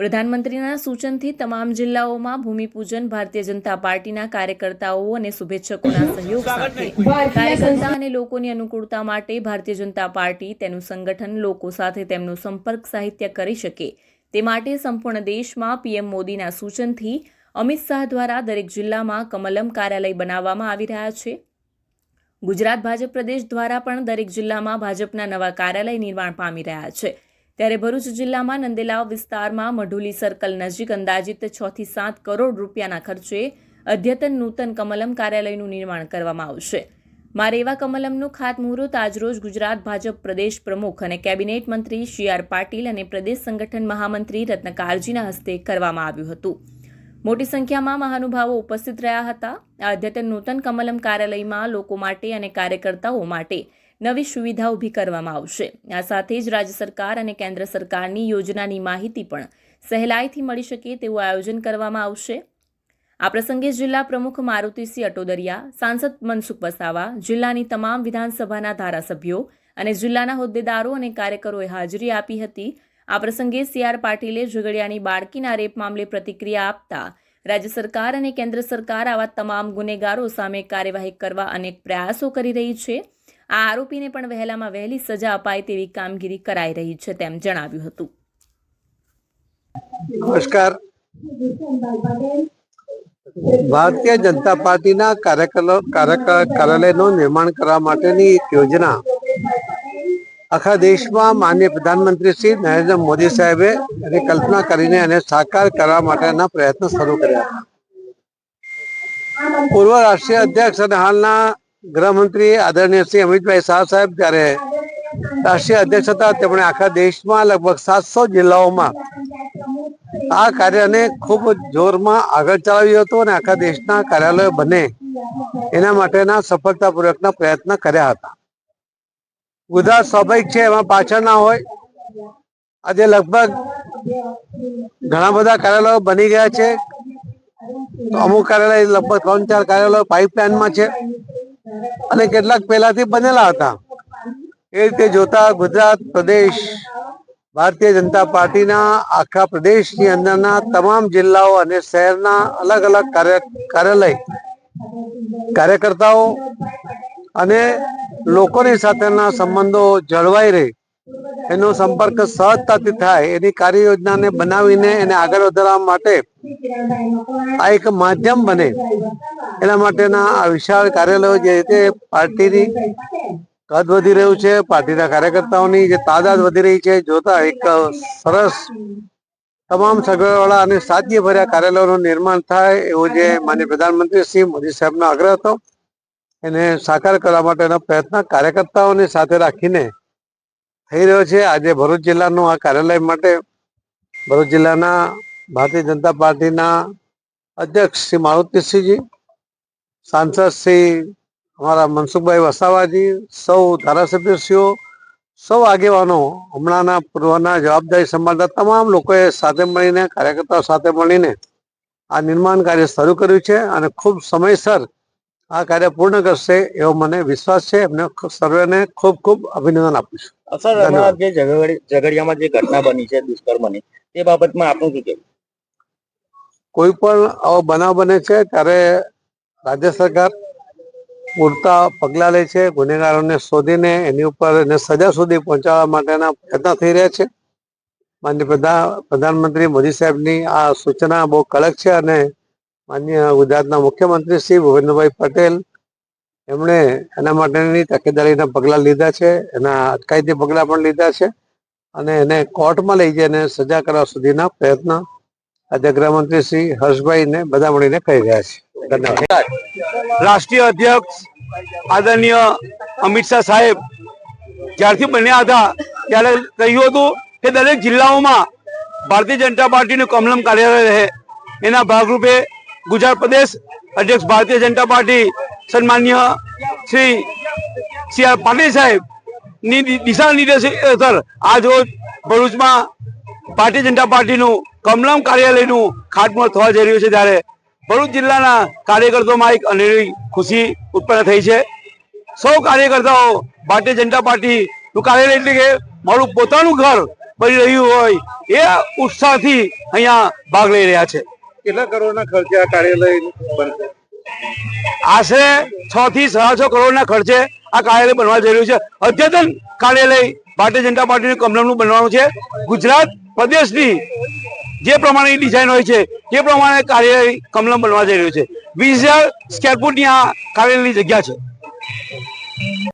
પ્રધાનમંત્રીના સૂચનથી તમામ જિલ્લાઓમાં ભૂમિપૂજન ભારતીય જનતા પાર્ટીના કાર્યકર્તાઓ અને શુભેચ્છકોના સહયોગ સાથે. કાર્યકર્તા અને લોકોની અનુકૂળતા માટે ભારતીય જનતા પાર્ટી તેનું સંગઠન લોકો સાથે તેમનો સંપર્ક સાહિત્ય કરી શકે. તે માટે સંપૂર્ણ દેશમાં પીએમ મોદીના સૂચનથી અમિત શાહ દ્વારા દરેક જિલ્લામાં કમલમ કાર્યાલય બનાવવામાં આવી રહ્યા છે. ગુજરાત ભાજપ પ્રદેશ દ્વારા પણ દરેક જિલ્લામાં ભાજપના નવા કાર્યાલય નિર્માણ પામી રહ્યા છે. ત્યારે ભરૂચ જિલ્લામાં નંદેલાવ વિસ્તારમાં મઢુલી સર્કલ નજીક અંદાજિત છ થી સાત કરોડ રૂપિયાના ખર્ચે અદ્યતન નૂતન કમલમ કાર્યાલયનું નિર્માણ કરવામાં આવશે. મારે એવા કમલમનું ખાતમુહૂર્ત આજરોજ ગુજરાત ભાજપ પ્રદેશ પ્રમુખ અને કેબિનેટ મંત્રી સી આર પાટીલ અને પ્રદેશ સંગઠન મહામંત્રી રત્નકારજીના હસ્તે કરવામાં આવ્યું હતું. મોટી સંખ્યામાં મહાનુભાવો ઉપસ્થિત રહ્યા હતા. આ અદ્યતન નૂતન કમલમ કાર્યાલયમાં લોકો માટે અને કાર્યકર્તાઓ માટે નવી સુવિધા ઊભી કરવામાં આવશે. આ સાથે જ રાજ્ય સરકાર અને કેન્દ્ર સરકારની યોજનાની માહિતી પણ સહેલાઈથી મળી શકે તેવું આયોજન કરવામાં આવશે. આ પ્રસંગે જિલ્લા પ્રમુખ મારુતિસિંહ અટોદરિયા, સાંસદ મનસુખ વસાવા, જિલ્લાની તમામ વિધાનસભાના ધારાસભ્યો અને જિલ્લાના હોદ્દેદારો અને કાર્યકરોએ હાજરી આપી હતી. આ પ્રસંગે સી આર પાટીલે ઝઘડિયાની બાળકીના રેપ મામલે પ્રતિક્રિયા આપતા રાજ્ય સરકાર અને કેન્દ્ર સરકાર આવા તમામ ગુનેગારો સામે કાર્યવાહી કરવા અનેક પ્રયાસો કરી રહી છે. આ આરોપીને પણ વહેલામાં વહેલી સજા અપાય તેવી કામગીરી કરાઈ રહી છે તેમ જણાવ્યું હતું. નમસ્કાર. ભારતીય જનતા પાર્ટીના કાર્યાલયનું નિર્માણ કરવા માટેની યોજના. આખા દેશમાં માન્ય પ્રધાનમંત્રી શ્રી નરેન્દ્ર મોદી સાહેબે એની કલ્પના કરીને એને સાકાર કરવા માટેના પ્રયત્નો શરૂ કર્યા. પૂર્વ રાષ્ટ્રીય અધ્યક્ષ અને હાલના ગૃહમંત્રી આદરણીય શ્રી અમિતભાઈ શાહ સાહેબ જ્યારે રાષ્ટ્રીય અધ્યક્ષ હતા, તેમણે આખા દેશમાં લગભગ સાતસો જિલ્લાઓમાં આ કાર્યને ખૂબ જોરમાં આગળ ચલાવ્યું હતું અને આખા દેશના કાર્યાલયો બને એના માટેના સફળતાપૂર્વકના પ્રયત્ન કર્યા હતા. ગુજરાત સ્વાભાવિક છે, એમાં પાછળ ના હોય. આજે લગભગ ઘણા બધા કાર્યાલયો બની ગયા છે. અમુક કાર્યાલય લગભગ ત્રણ ચાર કાર્યાલયો પાઇપલાઇનમાં છે. અને કેટલાક પહેલાથી બનેલા હતા. એ રીતે જોતા ગુજરાત પ્રદેશ, ભારતીય જનતા પાર્ટીના આખા પ્રદેશની અંદરના તમામ જિલ્લાઓ અને શહેરના અલગ અલગ કાર્ય, કાર્યાલય, કાર્યકર્તાઓ અને લોકોની સાથેના સંબંધો જળવાઈ રહે. એનો સંપર્ક સહજતાથી થાય એની કાર્ય યોજનાને બનાવીને એને આગળ વધારવા માટે આ એક માધ્યમ બને. એના માટેના આ વિશાળ કાર્યાલયો જે છે પાર્ટીની કદ વધી રહ્યું છે. પાર્ટીના કાર્યકર્તાઓની જે તાદાદ વધી રહી છે. જોતા એક સરસ તમામ સગવડવાળા અને સાદગી ભર્યા કાર્યાલયોનું નિર્માણ થાય એવો જે માન્ય પ્રધાનમંત્રી શ્રી મોદી સાહેબનો આગ્રહ હતો. એને સાકાર કરવા માટેનો પ્રયત્ન કાર્યકર્તાઓને સાથે રાખીને થઈ રહ્યો છે. આજે ભરૂચ જિલ્લાનું આ કાર્યાલય માટે ભરૂચ જિલ્લાના ભારતીય જનતા પાર્ટીના અધ્યક્ષ શ્રી મારુતિસિંહજી, સાંસદ શ્રી અમારા મનસુખભાઈ વસાવાજી, સૌ ધારાસભ્યશ્રીઓ, સૌ આગેવાનો હમણાંના પૂર્વના જવાબદારી સંભાળતા તમામ લોકોએ સાથે મળીને, કાર્યકર્તાઓ સાથે મળીને આ નિર્માણ કાર્ય શરૂ કર્યું છે અને ખૂબ સમયસર આ કાર્ય પૂર્ણ કરશે એવો મને વિશ્વાસ છે. એમને સર્વેને ખૂબ ખૂબ અભિનંદન આપું છું. સર હમણાં જે ઝઘડ- ઝઘડિયામાં જે ઘટના બની છે દુષ્કર્મની તે બાબતમાં આપનું શું કહેવું? કોઈ પણ આવો બનાવ બને છે ત્યારે રાજ્ય સરકાર પૂરતા પગલાં લે છે ગુનેગારોને શોધીને એની ઉપર એને સજા સુધી પહોંચાડવા માટેના પ્રયત્ન થઈ રહ્યા છે. માન્ય પ્રધાન પ્રધાનમંત્રી મોદી સાહેબની આ સૂચના બહુ કડક છે અને માન્ય ગુજરાતના મુખ્યમંત્રી શ્રી ભૂપેન્દ્રભાઈ પટેલ એમણે એના માટેની તકેદારીના પગલાં લીધા છે, એના અટકાયતી પગલાં પણ લીધા છે અને એને કોર્ટમાં લઈ જઈને સજા કરવા સુધીના પ્રયત્ન આજે ગૃહમંત્રી શ્રી હર્ષભાઈ ને બધા મળીને કરી રહ્યા છે. ધન્યવાદ. રાષ્ટ્રીય અધ્યક્ષ આદરણીય અમિત શાહ સાહેબ, જ્યારથી બન્યા હતા, ત્યારે કહ્યું હતું કે દરેક જિલ્લાઓમાં ભારતીય જનતા પાર્ટીનું કમલમ કાર્યાલય રહે. એના ભાગરૂપે ગુજરાત પ્રદેશ અધ્યક્ષ ભારતીય જનતા પાર્ટી સન્માન્ય શ્રી સી આર પાટીલ સાહેબની દિ- દિશા નિર્દેશ હેઠળ આજ રોજ ભરૂચમાં ભારતીય જનતા પાર્ટીનું કમલમ કાર્યાલયનું ખાતમુહૂર્ત થવા જઈ રહ્યું છે ત્યારે ભરૂચ જિલ્લાના કાર્યકર્તાઓમાં એક અનેરી ખુશી ઉત્પન્ન થઈ છે. સૌ કાર્યકર્તાઓ ભારતીય જનતા પાર્ટીનું કાર્યાલય એટલે કે મારું પોતાનું ઘર બની રહ્યું હોય એ ઉત્સાહથી અહીંયા ભાગ લઈ રહ્યા છે. કેટલા કરોડના ખર્ચે આ કાર્યાલય બનશે આશરે છ થી સાડા છ કરોડના ખર્ચે આ કાર્યાલય બનવા જઈ રહ્યું છે. અદ્યતન કાર્યાલય ભારતીય જનતા પાર્ટીનું કમલમનું બનવાનું છે. ગુજરાત પ્રદેશની જે પ્રમાણેની ડિઝાઇન હોય છે, તે પ્રમાણે કાર્યાલય કમલમ બનવા જઈ રહ્યું છે. વીસ હજાર સ્ક્વેર ફૂટની આ કાર્યાલયની જગ્યા છે.